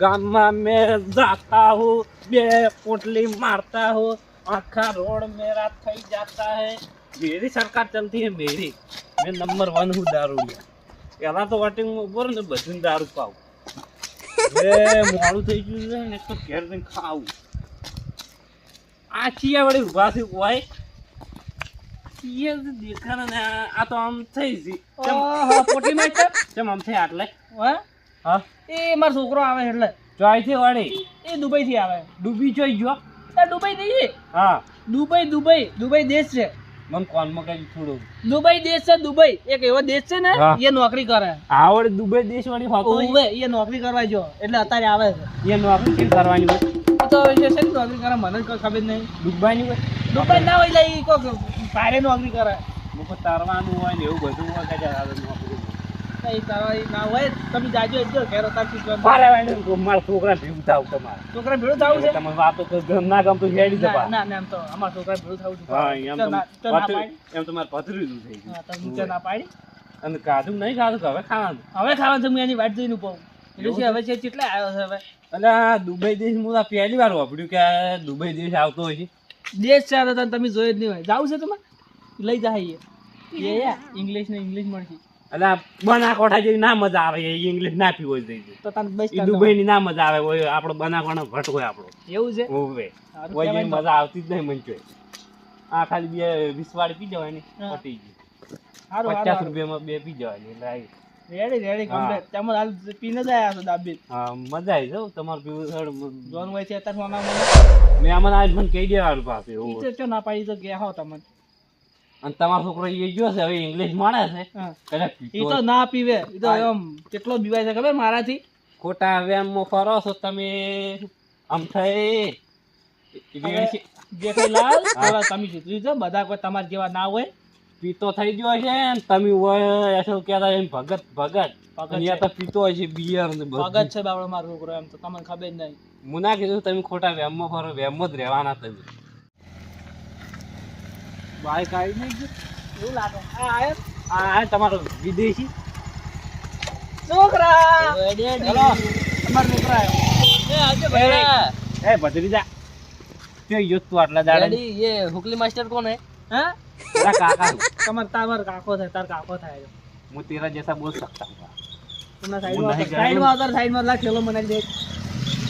ગામમાં મેં જાતા હું બે પોટલી મારતા હું આખા રોડ મેરા થઈ જાતા હે. મેરી સરકાર ચલતી હે મેરી. મેં નંબર વન હું દારૂ પહેલાં તો વોટિંગ ઊભો ને બધું દારૂ પાવ એ મોડું થઈ ગયું છે ને તો ઘેર જઈને ખાવું. આ ચિયા વળી ઊભા થયું હોય ચિયા દેખાને આ તો આમ થઈ જઈ પોટી માટે આમ થઈ આટલે? હા હા? એ મારો છોકરો આવે એટલે. ચોઈથી વાળી. એ દુબઈ થી આવે. ડૂબી જોઈ ગયો. એ દુબઈ નહીં હા. Dubai Dubai. દુબઈ દેશ છે. મને કોનમાં કઈ થોડું. દુબઈ દેશ છે દુબઈ. એક એવો દેશ છે ને એ નોકરી કરે. આવડે દુબઈ દેશ વાળી હોતો એ નોકરી કરવા જો. એટલે અત્યારે આવે છે. એ નોકરી કેમ કરવાની હોય? તો છે ને નોકરી કરે મને જ કોઈ ખબર નહીં. દુબઈની હોય? દુબઈ ના હોય ઈ કોક ભારે નોકરી કરે. તરવાનું હોય ને એવું બધું હોય કે ચાલ હવે નોકરી કઈ કરવા ઈ ના હોય તમે જાજો એટલો ઘેર તાર શીખવાનું મારે વાંધો મારા છોકરા ભેગું થાવ તમારે. છોકરા ભેળું થવું છે? તમે વાતો તો ગમ ના હેડી ના ના ના, એમ તો અમારા છોકરા ભેળું થવું છે. હા એમ તો તો ના- તો ના પથરી- પાડી. એમ તો મારે થઈ ગયું. તો નીચે ના પાડી. અને કાધું નહીં ખાધું હવે ખાવાનું. હવે ખાવાનું છે હું એની વાટ જોઈને પાઉં એટલે હવે છે કેટલા આવ્યો છે હવે? એટલે આ દુબઈ દેશ હું પહેલી વાર વાપર્યું કે દુબઈ દેશ આવતો હોય છે. દેશ ચાર તો તમે જોયો જ નહીં હોય. જાવું છે તમારે? લઈ જાય એ ઇંગ્લિશ ને ઇંગ્લિશ મળશે. એટલે બનાકોઠા જેવી ના મજા આવે એ ઇંગ્લિશ ના પીવો જોઈએ તો તને બસ એ દુબઈની ના મજા આવે ઓય આપણો બનાકોઠો ભટ હોય આપણો. એવું છે? ઓવે. ઓય જેવી મજા આવતી જ નહીં મંચો આ ખાલી બે વિસવાડી પી જવાની પટી ગઈ. સારું પચાસ રૂપિયામાં બે પી જવાની એટલે આવી. રેડી રેડી કમ્પ્લીટ તમે હાલ પીને જ આવ્યા છો દાબી હા મજા આવી જાવ તમારે પીવું છે જોન હોય છે અત્યારે મેં આમાં આજ મને કહી દેવાનું પાસે ચો ના પાડી તો ગયા હો તમને. અને તમારો છોકરો એ ગયો છે હવે ઇંગ્લિશ માણે છે. કદાચ ઈ તો ના પીવે. એ તો એમ કેટલો બીવાય છે ખબર મારાથી? ખોટા વ્યાયામમાં ફરો છો તમે. આમ થઈ હવે જે કઈ લાલ થોડા તમે જીતરી છો બધા કોઈ તમારા જેવા ના હોય. પીતો થઈ ગયો છે ને તમે હોય એસો કહેતા એમ ભગત ભગત. અહીંયા તો પીતો હોય છે બિયર ને ભગત છે બાબડો મારો છોકરો એમ તો તમને ખબર નહીં. મુના કીધું તમે ખોટા વ્યાયામમાં ફરો વ્યાયામમાં જ રહેવાના તમે. બાઈક આવી નહીં ગયું એવું લાગે આ આયો આ આ તમારો વિદેશી છોકરા હેલો તમારો છોકરા આવ્યો એ ભત્રીજા તે યુદ્ધ તું આટલા દાડા ये हुकली मास्टर कौन है हाँ तेरा काका हूँ। તમાર તાર કાકો થાય તાર કાકો થાય છે मैं तेरा जैसा बोल सकता हूँ તમને હું નહીં સાઈડ ગયો. માં સાઈડ માં સાઈડ માં લા ખેલો મનાઈ દે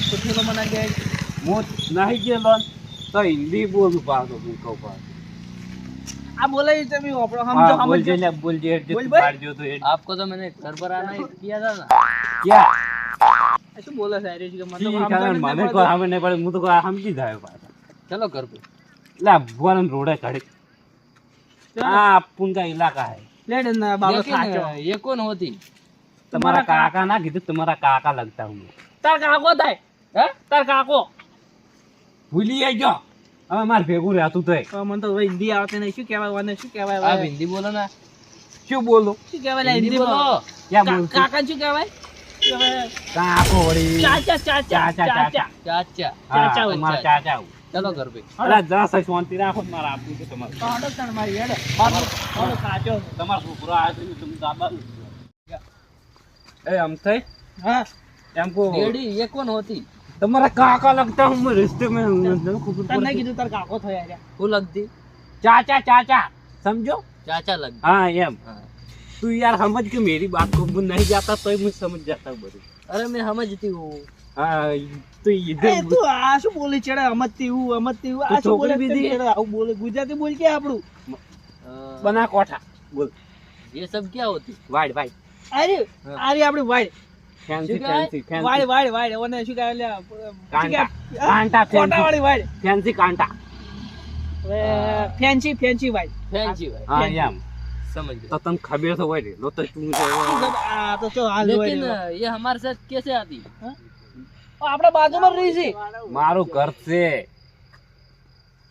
તો ખેલો મનાઈ દે હું નહીં ગયેલો ને તો હિન્દી બોલું પાછો હું કહું પાછો આ બોલે ઈ તમે વાપરો હા, સમજો બોલજે સમજો ને બોલજે એટલે બોલ તું ભાઈ. પાડજો તો એ- आपको तो मैंने घर पर आना ही किया था ना ક્યાં? આ શું બોલે છે અરે કે મને તો ઈ સમજણ કારણ જ મને નહીં કોઈ પડતું. સામે નહીં પડે હું તો કોઈ સમજી જાય પાછા चलो घर पे એટલે આ ભગવાન રોડે ઘડી આ પુંગા ઇલાકા હે લેડ ને બાબો लेकिन સાચો ये कौन होती તમારા કાકા ના કીધું તમારા કાકા લગતા હું તાર કાકો થાય है તાર કાકો ભૂલી આવજો હવે માર ભેગું રહેતું થઈ મને તો હિન્દી આવતી નહીં. શું કહેવાય વાને શું કેવાય હિન્દી બોલો ને. શું બોલો? શું કહેવાય હિન્દી બોલો. કાકા શું કહેવાય? શાંતિ રાખો મારા આપું તમારે. મારી હેડે. તમારો છોકરો આ છે. એ આમ થઈ? હા. એમ કો રેડી એ કોણ હોતી? તમારા કાકા લગતા હું रिश्ते में हूं नहीं खबर તને पड़ती કીધું તાર કાકો થયા છે वो लगती चाचा चाचा समझो चाचा लगती हाँ एम हाँ तू यार समझ के मेरी बात को वो नहीं जाता तो मैं समझ जाता हूँ बड़ी अरे मैं समझती हूँ हाँ तो એ इधर તું આ શું બોલી ચડે અમતથી હું અમતથી હું આ તું શું બોલે છોકરી તેમ બીજી? ચડે? આવું બોલે ગુજરાતી બોલ કે આપણું अ, बना कोठा बोल ये सब क्या होती वाइड वाइड અરે હા. આરી આપણી ફેન્સી. ફેન્સી ફેન્સી રહી છે. મારું ઘર છે.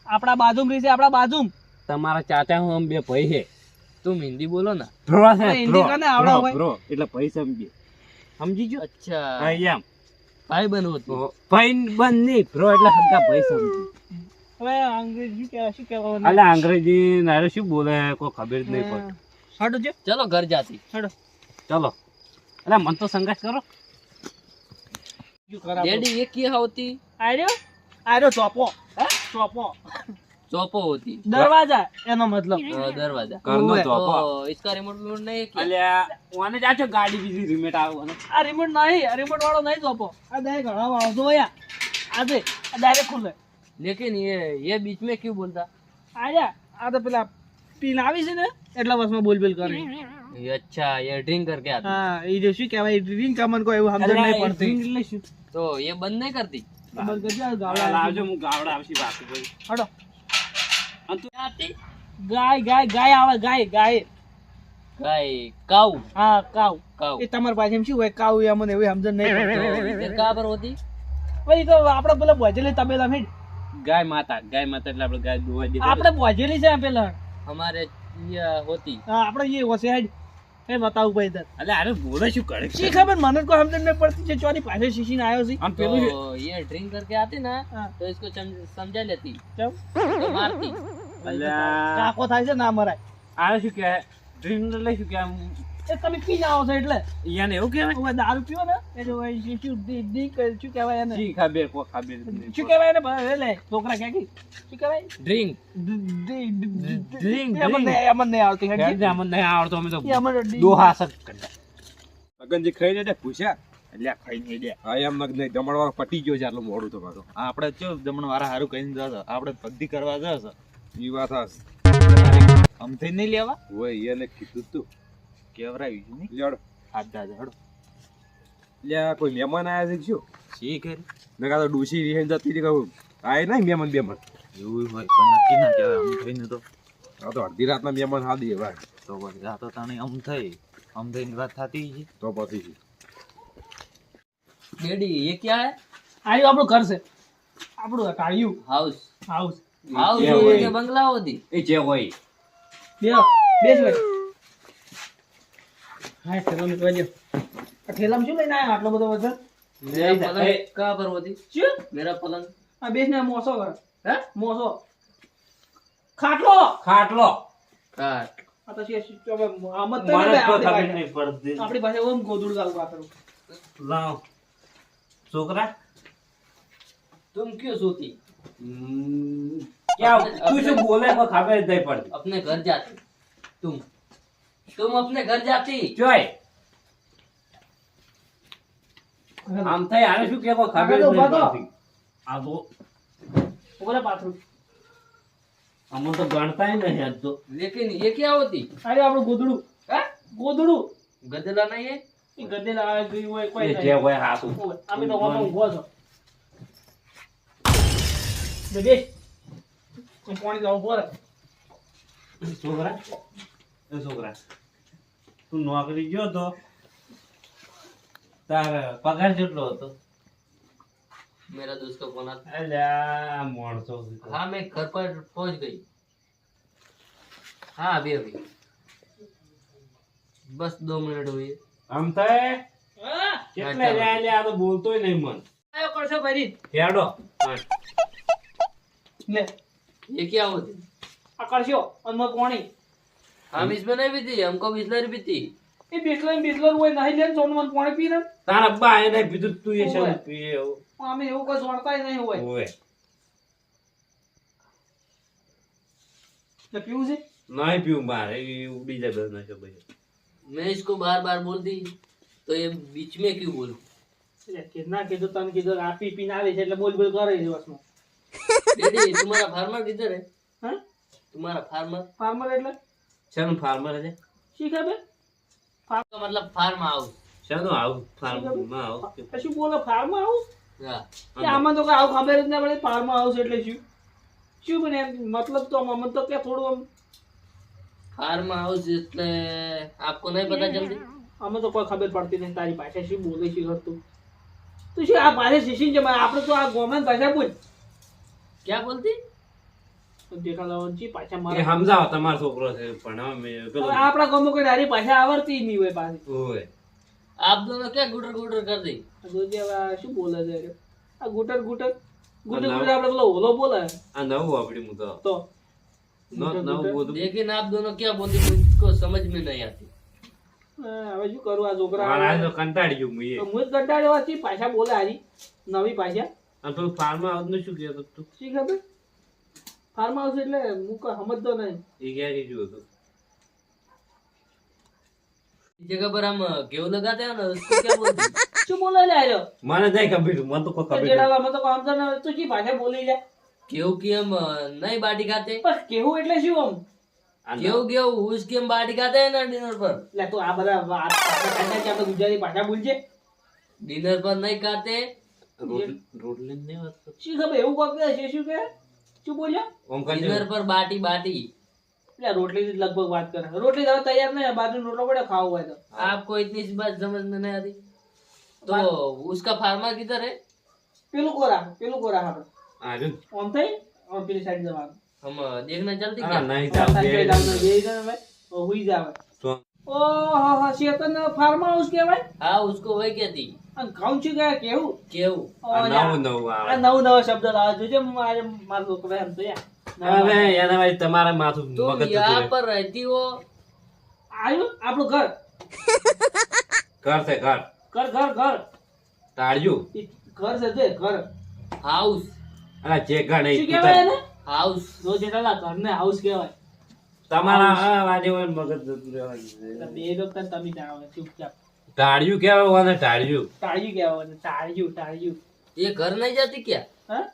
આપડા બાજુ રહી છે આપડા બાજુ તમારા ચાચા હું બે ભાઈ છે. તું હિન્દી બોલો ને. હિન્દી એટલે પૈસા સમજે સમજી ગયો? અચ્છા. હા ભાઈ બન હતો. ભાઈ બન નહીં બ્રો એટલે હક્કા ભાઈ સમજી હવે અંગ્રેજી કે શું કહેવાનું? એટલે અંગ્રેજી નારે શું બોલે કોઈ ખબર જ નહીં પડતી હડો જે. ચલો ઘર જાતી. હડો. ચલો. એટલે મન તો સંઘર્ષ કરો. ડેડી એ કી આવતી. આર્યો? આર્યો ચોપો. હે? ચોપો. चौपो होती દરવાજા એનો મતલબ अ, दरवाजा ઘરનો ઓવે. ચોપો. तो इसका रिमोट विमोट नहीं है क्या અલ્યા ઓને જાચો ગાડી બીજી રિમેટ આવે અને આ રિમોટ નહીં આ રિમોટ વાળો નહીં ચોપો આ ડાયરેક્ટ ઘણા વાળો જો યા આ દે આ ડાયરેક્ટ ખુલે लेकिन ये ये बीच में क्यों बोलता આર્યા આ તો પેલા પીન આવી છે ને એટલા વર્ષમાં બોલ બોલ કરે ये अच्छा ये ड्रिंक करके आता હા એ જે શું કહેવાય ડ્રિંક કામન કોઈ એવું સમજણ નહીં અલ્યા, એ પડતી drink એટલે શું? तो ये बंद नहीं करती બંધ કરજો, આ અલ્યા, ગાવડા લાવજો હું ગાવડા આવશે વાત કરી હટો અને તું आती ગાય ગાય ગાય આવે ગાય ગાય गाय काऊ હા કાવ काऊ એ તમારી પાસે એમ શું હોય કાવ એ અમને એવી સમજણ નહીં પડતી तो इधर कहाँ पर होती ભાઈ તો આપણે પેલા ભોજેલી તબેલા હેડ ગાય માતા ગાય માતા એટલે આપણે ગાય દોવા દે આપણે ભોજેલી છે પેલા हमारे ये होती હા આપણે એ વસે હેડ એ બતાવું ભાઈ તર અલ્યા અરે બોલે શું કરે શી ખબર મને કોઈ સમજણ નહીં પડતી છે ચોરી પાસે શીશીને આવ્યો છે આમ પેલું શું? तो ये ड्रिंक करके आती ना હા तो इसको सम- समझा लेती ચમ तो मारती અલ્યા કાકો ના મરાય. આ શું કે એટલે શું કે એ તમે પી એટલે. યાને નહીં. આવતી આવડતો અમે તો દોહા એટલે ખાઈ નહીં દે હા એમ નહીં પટી ગયો છે આટલું મોડું તમારું. આપણે જો દમણવાળા સારું કહીને આપડે બધી કરવા જશે ઈ નહીં લેવા? હોય એને કીધું તું. કેવરાવી નહીં? લડો હાથ દાદા કોઈ મહેમાન આવ્યા તો ડૂસી કહું. આય ના તો. આ તો અડધી મહેમાન હાદી એ તો પછી રાત તો થઈ. આમ વાત થતી છે બેડી એ ક્યાં હે? આપણું ઘર છે. આપણું ટાળ્યું હાઉસ હાઉસ ખાટલો! ખાટલો. કાટ આપણી પાસે. ઓમ ગોદુળ લાગુ આતરું લાવ. છોકરા? તું ક્યો સોતી હમ, ક્યાં તું શું બોલે કોઈ ખબર જ નહીં પડતી अपने घर जाती तुम तुम अपने घर जाती જોય આમ થઈ આને શું કે કોઈ ખબર જ આગળ નહીં ઉભા થો. પડતી આ તો બોલે પાથરું અમને તો ગણતાય નહીં આજ તો लेकिन ये क्या होती અરે આપણું ગોદડું है ગોદડું गदला नहीं है એ ગધેલા આવે ગયું હોય કોઈ એ નહીં. જે હોય હાસું હોય. અમે તો ઓમાં ઊભો છો બે બેસ હું પાણી લાવું ઊભો રહે. છોકરા એ છોકરા તું નોકરી ગયો તો તાર પગાર કેટલો હતો मेरा दोस्त का फोन आता અલ્યા માણસો हाँ मैं घर पर पहुंच गई हाँ अभी अभी बस दो मिनट हुई આમ થાય હા, કેટલે લ્યા લ્યા આ તો બોલતોય નહીં મન આયો કરશો ભાઈ હેડો હા. લે ये क्या होती આ કરશો અને પાણી हम इसमें नहीं पीती हमको बिस्लरी पीती એ બિસ્લર બિસ્લર હોય નહીં લે સોનું મને પાણી પી લે તારા બા એને પીધું તું એ ઓવે. શેનું પીએ એવું? અમે એવું કઈ જોડતા નહીં હોય ઓવે. એટલે પીવું છે નહીં પીવું મારે એ ઉડી જાય બધા નશો પછી मैं इसको बार बार बोलती तो ये बीच में क्यों बोलूं એટલે કે ના કીધું તને કીધું આ પી પીને આવે છે એટલે બોલ બોલ કરે દિવસમાં તમારા ફાર્મર કીધું ને? હા? તમારા ફાર્મર ફાર્મર એટલે? શેનું ફાર્મર છે? શીખા બે ફાર્મર મતલબ ફાર્મ હાઉસ શેનું હાઉસ ફાર્મ હાઉસ પછી બોલો? ફાર્મ હાઉસ હા. આમાં તો કઈ આવું ખબર જ ના પડે ફાર્મ હાઉસ એટલે શું? શું બને મતલબ તો આમાં તો કે થોડું આમ ફાર્મ હાઉસ એટલે આપકો નહીં પતા જલ્દી? અમે તો કોઈ ખબર પડતી નથી તારી ભાષા શું બોલે શું કરતું? તું શું આ ભાષા શીશી જમા આપણે તો આ ગોમાન ભાષા બોલ. ક્યાં બોલતી? બોલે છે? આ ગુટર ગુટર ગુટર ગુટર આપણે લેકિન આપ દોનો ક્યાં બોલતી? સમજ મે નહીં આતી હવે શું કરું? આ છોકરા મારા તો કંટાળી ગયો મુએ મુએ પાછા બોલે હારી નવી પાછા. અને પેલું ફાર્મ હાઉસ નું શું કહેતો તું શી ખબર ફાર્મ હાઉસ એટલે હું કોઈ સમજતો નહીં એ ક્યાં કીધું હતું इस जगह पर हम गेहूं लगाते हैं ना उसको क्या बोलते हैं શું બોલે લે આર્યો મને નહીં ખબર મને તો કોઈ તો ખબર જેડાલામાં તો કામ તો ન તું જી પાછા બોલી જાય गेहूं की हम नहीं बाटी खाते પણ કેવું એટલે શું આમ નથી. गेहूं गेहूं उसकी हम बाटी खाते हैं ना डिनर पर એટલે તું આ બધા વાત પાછા ખાતા કે આપણે ગુજરાતી પાછા બોલજે डिनर पर नहीं खाते રોટલી રોટલી નહીં વાત કરતો. શું ખબર એવું કોક કે છે શું કે શું બોલ્યો ઓમ કરજો. डिनर पर बाटी बाटी એટલે રોટલી જ લગભગ વાત કરે રોટલી તો હવે તૈયાર નહીં બાજુ રોટલો પડે ખાવું હોય તો आपको इतनी सी बात समझ में नहीं आती तो उसका फार्मा किधर है પેલું કોરા પેલું કોરા આપણે આ જો. આમ થઈ આમ પેલી સાઈડ જવાનું हम देखना चलते હા, क्या નહીં સાંજે ચાલતી. જામને બેહી જાય હવે, તો હુઈ જાવે. તો ઓહો શેતન ફાર્મ હાઉસ કહેવાય? હા ઉસકો વહી કહેતી અને ખાઉં છું કે કેવું? કેવું નવું નવું આવે. નવું નવો શબ્દ લાવે જોજે મારે મારું લોકો એમ. તો હવે એના ભાઈ તમારા માથું મગજ યા પર રહેતી હો. આવ્યું આપણું ઘર? ઘર છે ઘર. ઘર ઘર ઘર. તાળ્યું. ઘર છે તે ઘર. હાઉસ અલા જે ઘર નહીં હાઉસ જો જેટલા ઘર ને હાઉસ કહેવાય. હા?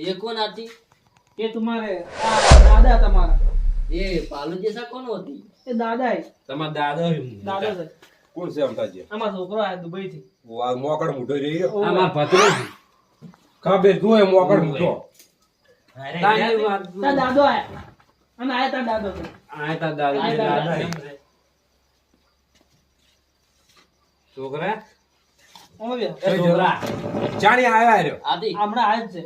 એ ઘર હતી? એ તમારે દાદા તમારા. એ પાલુજી સા કોણ હતી? એ દાદા તમારા દાદા દાદા કોણ છે અમતાજી આમાં છોકરો આ દુબઈ થી વા મોકળ મુઠો રહી આમાં ભત્રો તું એ મોકળ મુઠો અરે તા દાદો આયા અને આયા તા દાદો છે આ તારા દાદા છોકરા છોકરા ચાણી આયા રહ્યો आती હમણાં આયા છે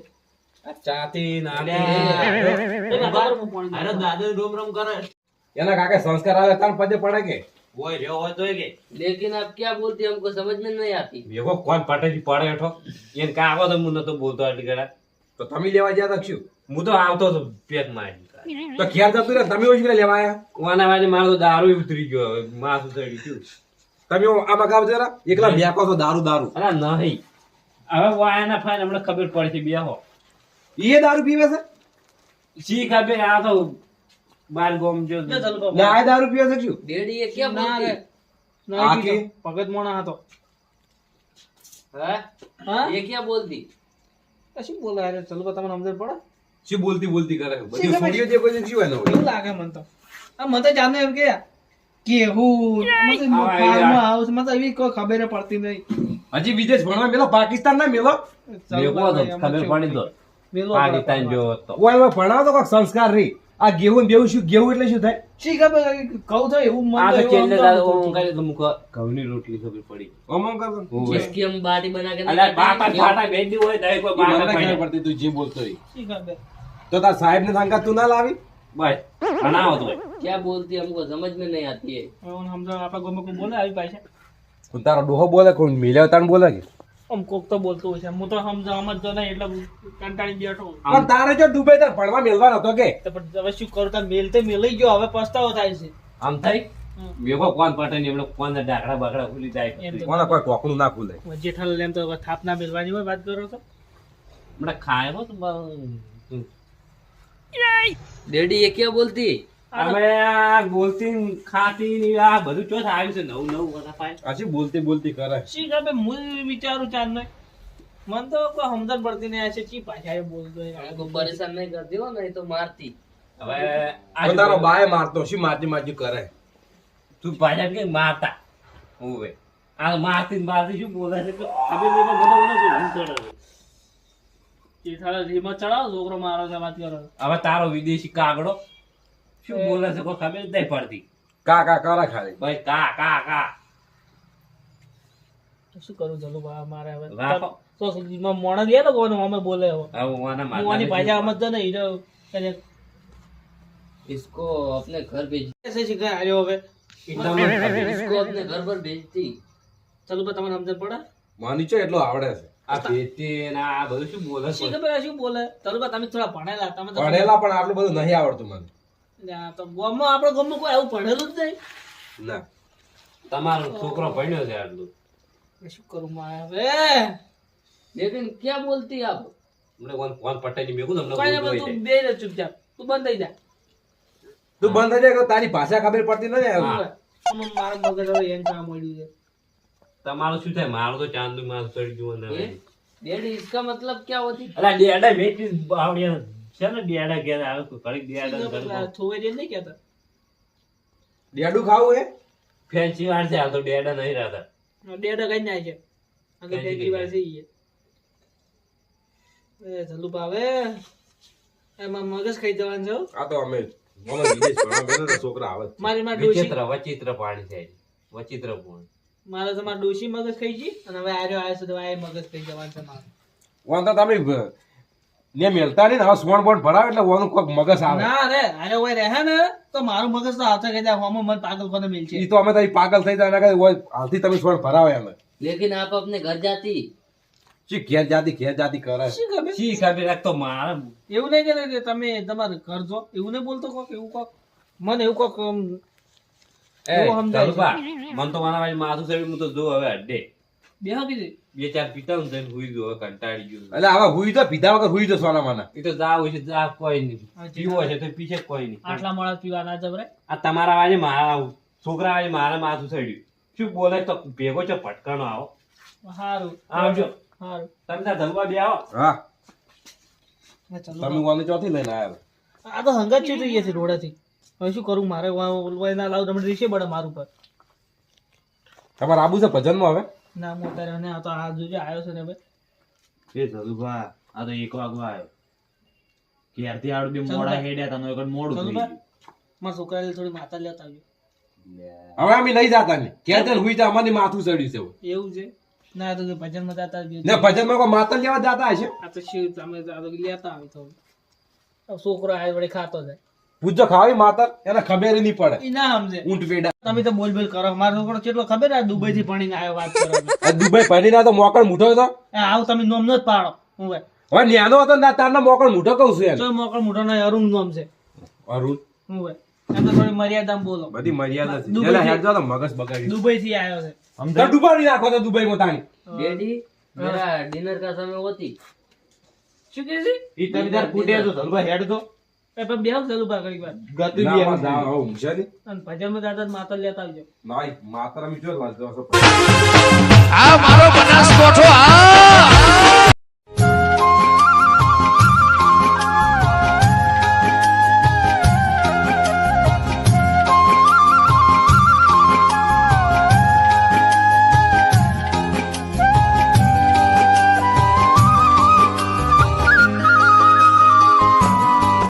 આ ચાતી નાની એને ખબર હું પાણી અરે દાદા રોમ રોમ કરે એના કાકા સંસ્કાર આવે તાર પદે પડે કે હોય રહ્યો હોય તો કે लेकिन आप क्या बोलती हमको समझ में नहीं आती ભેગો કોણ પટેજી પડે હેઠો એને કાકો તો હું નતો બોલતો આટલી ઘડા તો તમે લેવા ગયા તા શું હું તો આવતો હતો પેટ મારી તો ઘેર જતું રે તમે ઓછી લેવા આયા કોના વાજે મારો તો દારૂ ઉતરી ગયો હવે માથું ચડી ગયું તમે આ મગાવ જરા એકલા બેકો તો દારૂ દારૂ અલા નહીં હવે વાયના ફાઈન હમણાં ખબર પડશે બેહો એ દારૂ પીવે છે શી ખબર આ તો બાર ગોમ જો લાય દારૂ પીયો છે શું એ કે ના રે આખી? ભગત મોણા હતો. હે? હા? એ કે બોલતી? શું બોલા? રે ચલો બતા મને સમજણ પડે? શું બોલતી બોલતી કરે? બધી સોડિયો જે કોઈ જીવે ન હોય. લાગે મન તો? આ મન તો એમ કે કેવું? હાઉસમાં તો પડતી નહીં. વિદેશ ભણવા મેલો? પાકિસ્તાન ના મેલો? મેલો ખબર કોઈ સંસ્કાર રી. આ ગેવું બેવું શું ગેવું એટલે શું થાય? શી ખબર? કઉ થાય એવું મન આ તો દાદા ઓમ કરે તો મુકો. ઘઉંની રોટલી ખબર પડી. ઓમ ઓમ કરતો જેસકી હમ બાટી બના કે અલા બાપા ફાટા બેડી હોય તો એક બાટા પડે પડતી તું જે બોલતો શી ખબર? તો તાર સાહેબ ને સંગા તું ના લાવી? ભાઈ ના તો ક્યાં બોલતી હમકો સમજ ને નહીં આતી હે ઓન સમજાવ આપા ગમે બોલે આવી પાછે? તારો ડોહો બોલે કોણ મિલ્યો તાણ બોલે કે? આમ થાય આમ થઈ મેગો કોણ ને એમણે કોણ ડાકડા બાકડા ખુલી જાય કોણ? કોઈ ટોકણું ના ખુલે તો થાપ ના મેલવાની વાત કરો તો. હમણાં ખાયો તો એ ક્યાં બોલતી? અમે બોલતી નવું નવું કથા બોલતી બોલતી કરે? શી ખબર મૂળ વિચારું મન તો કોઈ પડતી પરેશાન નહીં કરતી હો મારતી. મારતી મારતી કરે? તું ભાષા કે મારતા? હોવે? આ મારતી મારતી શું બોલે છે? કે છોકરો મારો વાત હવે તારો વિદેશી કાગડો? શું બોલે છે કોઈ ખબર જ નહીં પડતી કા કા કરે ખાલી ભાઈ કા કા કા તો શું કરું ચલો બા મારે હવે રાખો. તો સુધીમાં મોણા ગયા ને કોને અમે બોલે હવે હવે હું આના હું આની ભાષા માતા સમજતો નહીં હીરો કદાચ इसको अपने घर भेज ऐसे શીખાય આવ્યો હવે इसको अपने घर पर भेजती ચલો બા તમને સમજણ પડે માની છે એટલો આવડે છે આ ભેતે ને આ બધું શું બોલે છે? શી ખબર આ શું બોલે તરુબા તમે થોડા ભણેલા તમે તો ભણેલા પણ આટલું બધું નહીં આવડતું મને આ તો ગોમમાં કોઈ આવું ભણેલું જ નહીં. ના. તમારો છોકરો ભણ્યો છે આટલું. ક્યાં બોલતી આપ? મને કોણ કોણ પટેલી તમને કોઈ તું બે રે તું બંધ થઈ જા. તારી ભાષા ખબર પડતી નથી મારો મગજ હવે એમ કામ મળ્યું છે? તમારું શું થાય? મારું તો ચાંદુ માસ ચડી ગયું ડેડ ઇસકા મતલબ ક્યાં હોતી? અલા ડેડ મેં આવડ્યા છે ડેડા ઘેર આવે? કોઈ ઘડીક ડેડા ને ઘડીક આ થોવે દે નહીં કહેતા? ડેડું ખાવું હે? ફેન્સી વાર છે હાલ તો ડેડા નહીં રહેતા. ડેડા કઈ નાય છે. આ તો કઈ બેટરી જગ્યાએ? વાર છે. એ ચલુ ભાવે એમાં મગજ ખાઈ જવાનું છે આ તો અમે છોકરા આવે મારી માં વિચિત્ર વચિત્ર પાણી છે વચિત્ર મારે તો મારી ડોશી મગજ ખાઈ ગઈ અને હવે આર્યો આવ્યો છે તો આ મગજ ખાઈ જવાનું છે મારે. વાંધો તમે ને મેલતા ને હવે સોણ બોણ ભરાવે એટલે ઓનું કોક મગજ આવે. ના રે અરે ઓય રહે ને તો મારું મગજ તો આવતા કહી જાય મન પાગલ કોને મેલ છે ઈ તો અમે તો પાગલ થઈ જાય કે ઓય હાલથી તમે સોણ ભરાવે અમે લેકિન આપ અપને ઘર જાતી. શી ઘેર જાતી ઘેર જાતી કરે? શી ખબર? શી માર એવું નહીં કે તમે તમારે ઘર જો એવું નહીં બોલતો કોક એવું કોક? મને એવું કોક એ ધરુભા મન તો મારા માથું છે હું તો જો હવે અડે બેહો કીધી બે ચાર પીતા હું જઈને હુઈ ગયો કંટાળી ગયો. એટલે આવા હુઈ તો પીધા વગર હુઈ તો સોના માના. એ તો જા હોય છે જા કોઈ નહીં. પીવો છે તો પીછે કોઈ નહીં. આટલા મોડા પીવા ના જવરે આ તમારા વાજે મારા છોકરા વાજે મારા માથું ચડ્યું શું બોલે તો ભેગો છો પટકાનો આવો. સારું આવજો. સારું તમે ત્યાં ધલવા બે આવો. હા. તમે ઓને ચોથી લઈને આવ્યા આ તો હંગાત છે રોડેથી. હવે શું કરું મારે ઓલવાય ના લાવ બડે મારું પર તમારા આબુ છે ભજનમાં હવે? ના અત્યારે ને આ તો આ જોજો આવ્યો છે ને ભાઈ. એ ધલુભા આ તો એક વાગવા આવ્યો. ક્યારથી આડું બે મોડા હેડ્યા તા નકર મોડું થઈ ગયું. મારા છોકરાને થોડી માતા લેતા આવજો. હવે અમે નહીં જાતા ને. ક્યાં હુઈ તો અમારી માથું ચડ્યું છે એવું છે? ના તો ભજનમાં જતા. ને ભજનમાં કોઈ માતા લેવા જાતા હશે? આ તો શિવ તમે લેતા આવી તો છોકરો આ વળી ખાતો જાય. પૂજો ખાવી માતર એને ખબર નહીં પડે. ના સમજે. ઊંટ વેડા. તમે તો બોલ બોલ કરો. મારો છોકરો કેટલો ખબર આ દુબઈ થી ભણીને આવ્યો વાત કરો દુબઈ ભણીને તો મોકળ મૂઠો હતો? આવ તમે નોમ નો જ પાડો હવે ન્યાનો હતો ના તારનો મોકળ મૂઠો કહું છું તો મોકળ મૂઠો ના અરુણ નોમ છે. અરુણ? હું એમ તો થોડી મર્યાદા બોલો. બધી મર્યાદા છે. એટલે હેડ તો મગજ બગાડી દુબઈ થી આવ્યો છે. સમજા ડુબાડી નાખો તો દુબઈ માં તાણી ડેડી મેરા ડિનર કા સમય હોતી? શું કે છે? ઈ તરીદાર કુટે તો ધનભાઈ હેડ તો એ પણ બેહો ચાલુ પા કરી વાર. ગતિ બી એમાં એમ હો નહીં. અને ભજનમાં દાદા માતર લેતા આવજો. ના, માતર મી જો લાજ દો આ મારો બનાસકોઠો આ